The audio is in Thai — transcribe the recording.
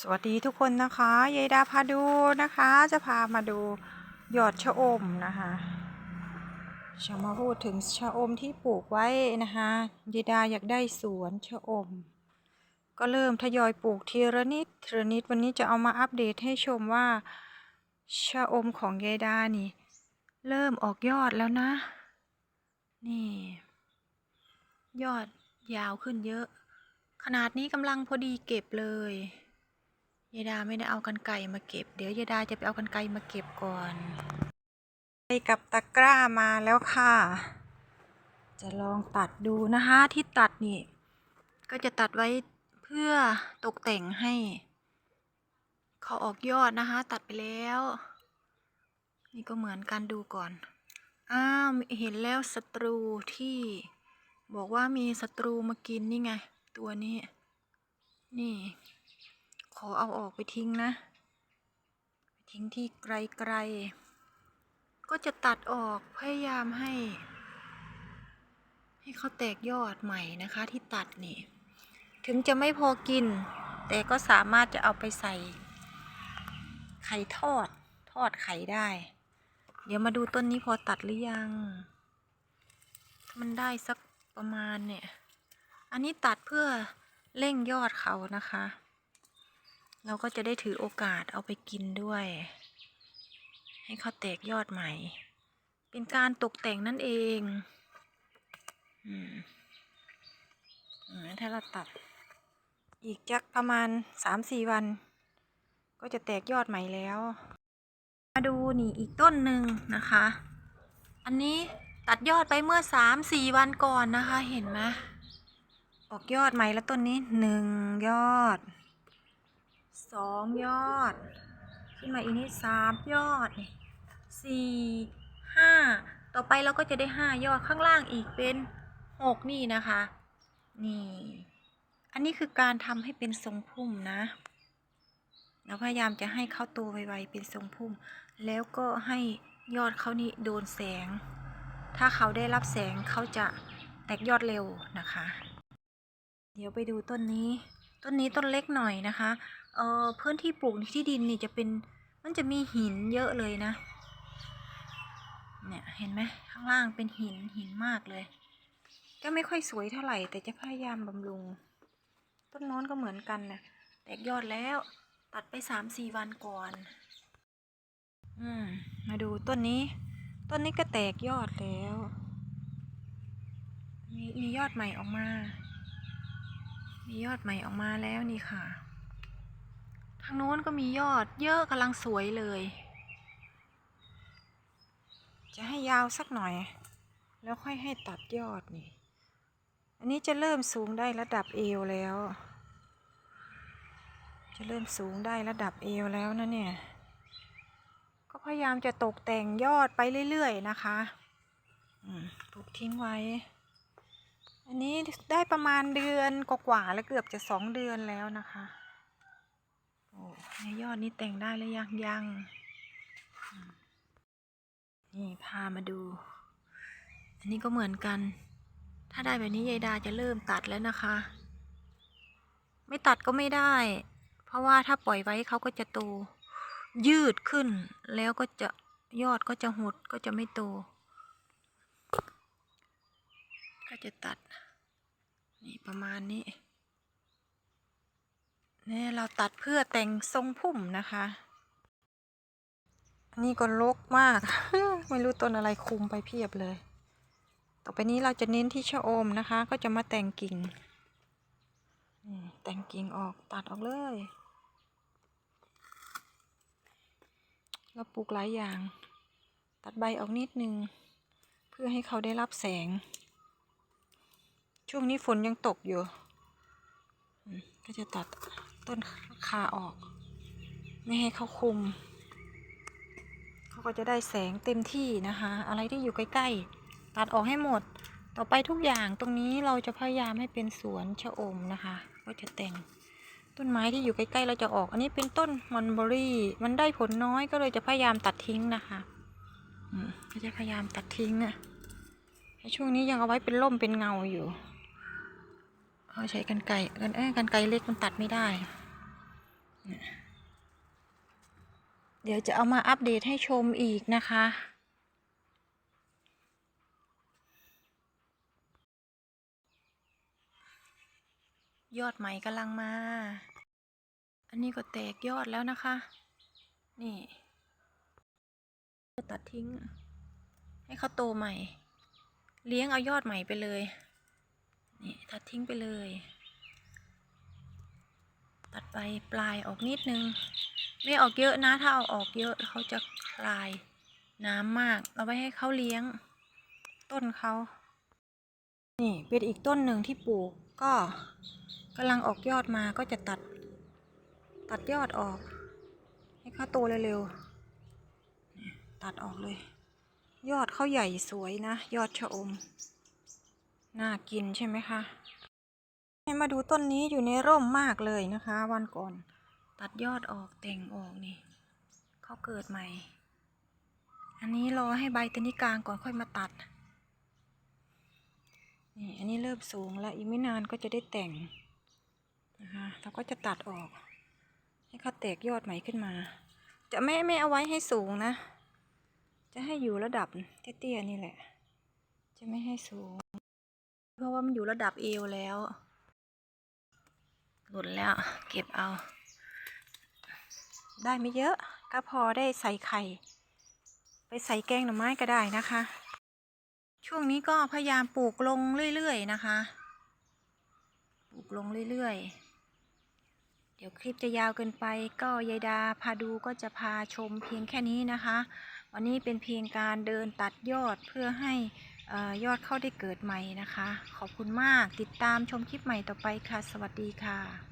สวัสดีทุกคนนะคะยายดาพาดูนะคะ จะพามาดูหยอดชะอมนะคะจะมาพูดถึงชะอมที่ปลูกไว้นะคะยายดาอยากได้สวนชะอม ก็เริ่มทยอยปลูกทีละนิดทีละนิดวันนี้จะเอามาอัปเดตให้ชมว่าชะอมของยายดานี่ เริ่มออกยอดแล้วนะ นี่ ยอดยาวขึ้นเยอะ ขนาดนี้กำลังพอดีเก็บเลย ยายดาไม่ได้เอากันไก่มาเก็บ เดี๋ยวยายดาจะไปเอากันไก่มาเก็บก่อนไปกับตะกร้ามาแล้วค่ะ จะลองตัดดูนะคะที่ตัดนี่ ก็จะตัดไว้เพื่อตกแต่งให้ เขาออกยอดนะคะ ตัดไปแล้ว นี่ก็เหมือนกันดูก่อน อ้าวเห็นแล้วศัตรูที่บอกว่ามีศัตรูมากินนี่ไง ตัวนี้ นี่ อเอาออกไปทิ้งนะ ไปทิ้งที่ไกลๆ ก็จะตัดออกพยายามให้ ให้เขาแตกยอดใหม่นะคะที่ตัดนี่ ถึงจะไม่พอกิน แต่ก็สามารถจะเอาไปใส่ ไข่ทอด ทอดไข่ได้ เดี๋ยวมาดูต้นนี้พอตัดหรือยัง มันได้สักประมาณเนี่ย อันนี้ตัดเพื่อเร่งยอดเขานะคะ เราก็จะได้ถือโอกาสเอาไปกินด้วย ให้เขาแตกยอดใหม่ เป็นการตกแต่งนั่นเองอืมถ้าเราตัด อีกจักประมาณสามสี่วัน ก็จะแตกยอดใหม่แล้ว มาดูนี่อีกต้นหนึ่งนะคะ อันนี้ตัดยอดไปเมื่อสามสี่วันก่อนนะคะ เห็นไหมออกยอดใหม่แล้วต้นนี้หนึ่งยอด สองยอด ขึ้นมาอีกนิดสามยอดนี่สี่ห้าต่อไปเราก็จะได้ห้ายอดข้างล่างอีกเป็นหกนี่นะคะ นี่ อันนี้คือการทำให้เป็นทรงพุ่มนะเราพยายามจะให้เขาโตไวๆเป็นทรงพุ่ม แล้วก็ให้ยอดเขานี่โดนแสง ถ้าเขาได้รับแสงเขาจะแตกยอดเร็วนะคะ เดี๋ยวไปดูต้นนี้ ต้นนี้ต้นเล็กหน่อยนะคะ เอ่อพื้นที่ปลูกที่ดินนี่จะเป็นมันจะมีหินเยอะเลยนะ เนี่ยเห็นไหมข้างล่างเป็นหินหินมากเลย ก็ไม่ค่อยสวยเท่าไหร่ แต่จะพยายามบำรุง ต้นโน้นก็เหมือนกันนะแตกยอดแล้วตัดไปสามสี่วันก่อน อืม มาดูต้นนี้ ต้นนี้ก็แตกยอดแล้ว มีมียอดใหม่ออกมา มียอดใหม่ออกมาแล้วนี่ค่ะ ทางโน้นก็มียอดเยอะกำลังสวยเลย จะให้ยาวสักหน่อย แล้วค่อยให้ตัดยอดนี่ อันนี้จะเริ่มสูงได้ระดับเอวแล้ว จะเริ่มสูงได้ระดับเอวแล้วนะเนี่ย ก็พยายามจะตกแต่งยอดไปเรื่อยๆนะคะปลูกทิ้งไว้ อันนี้ได้ประมาณเดือนกว่าๆแล้วเกือบจะสองเดือนแล้วนะคะ ยอดนี้แต่งได้หรือยังยังนี่พามาดู อันนี้ก็เหมือนกัน ถ้าได้แบบนี้ยายดาจะเริ่มตัดแล้วนะคะ ไม่ตัดก็ไม่ได้ เพราะว่าถ้าปล่อยไว้เขาก็จะโต ยืดขึ้น แล้วก็จะยอดก็จะหดก็จะไม่โต ก็จะตัด นี่ประมาณนี้ นี่เราตัดเพื่อแต่งทรงพุ่มนะคะนนี้ก็รกมาก ไม่รู้ต้นอะไรคุมไปเพียบเลย ต่อไปนี้เราจะเน้นที่ชะอมนะคะ ก็จะมาแต่งกิ่ง แต่งกิ่งออกตัดออกเลย เราปลูกหลายอย่าง ตัดใบออกนิดนึง เพื่อให้เขาได้รับแสง ช่วงนี้ฝนยังตกอยู่ก็จะตัด ต้นคาออก ไม่ให้เขาคุม เขาก็จะได้แสงเต็มที่นะคะ อะไรที่อยู่ใกล้ๆ ตัดออกให้หมด ต่อไปทุกอย่างตรงนี้เราจะพยายามให้เป็นสวนชะอมนะคะ ก็จะแต่งต้นไม้ที่อยู่ใกล้ๆ เราจะออก อันนี้เป็นต้นมันเบอรี่ มันได้ผลน้อยก็เลยจะพยายามตัดทิ้งนะคะอืมก็จะพยายามตัดทิ้งอะช่วงนี้ยังเอาไว้เป็นร่มเป็นเงาอยู่ เขาใช้กันไกรกันเอ้กันไกรเล็กมันตัดไม่ได้เนี่ยเดี๋ยวจะเอามาอัปเดตให้ชมอีกนะคะยอดใหม่กำลังมา อันนี้ก็แตกยอดแล้วนะคะ นี่จะตัดทิ้ง ให้เขาโตใหม่ เลี้ยงเอายอดใหม่ไปเลย นี่ตัดทิ้งไปเลย ตัดไปปลายออกนิดนึง ไม่ออกเยอะนะ ถ้าเอาออกเยอะเขาจะคลายน้ำมาก เอาไว้ให้เขาเลี้ยง ต้นเขา นี่เป็นอีกต้นหนึ่งที่ปลูกก็กำลังออกยอดมาก็จะตัด ตัดยอดออก ให้เขาโตเร็วๆตัดออกเลย ยอดเขาใหญ่สวยนะ ยอดชะอม น่ากินใช่ไหมคะให้มาดูต้นนี้อยู่ในร่มมากเลยนะคะ วันก่อน ตัดยอดออกแต่งออกนี่เขาเกิดใหม่ อันนี้รอให้ใบตัวนี้กลางก่อนค่อยมาตัดนี่อันนี้เริ่มสูงแล้วอีกไม่นานก็จะได้แต่งนะคะเราก็จะตัดออก ให้เขาแตกยอดใหม่ขึ้นมา จะไม่ไม่เอาไว้ให้สูงนะ จะให้อยู่ระดับเตี้ยๆนี่แหละ จะไม่ให้สูง เพราะว่ามันอยู่ระดับเอวแล้ว หล่นแล้ว เก็บเอา ได้ไม่เยอะ ก็พอได้ใส่ไข่ ไปใส่แกงหน่อไม้ก็ได้นะคะ ช่วงนี้ก็พยายามปลูกลงเรื่อยๆนะคะ ปลูกลงเรื่อยๆ เดี๋ยวคลิปจะยาวเกินไป ก็ยายดาพาดูก็จะพาชมเพียงแค่นี้นะคะ วันนี้เป็นเพียงการเดินตัดยอดเพื่อให้ ยอดเข้าได้เกิดใหม่นะคะ ขอบคุณมากติดตามชมคลิปใหม่ต่อไปค่ะ สวัสดีค่ะ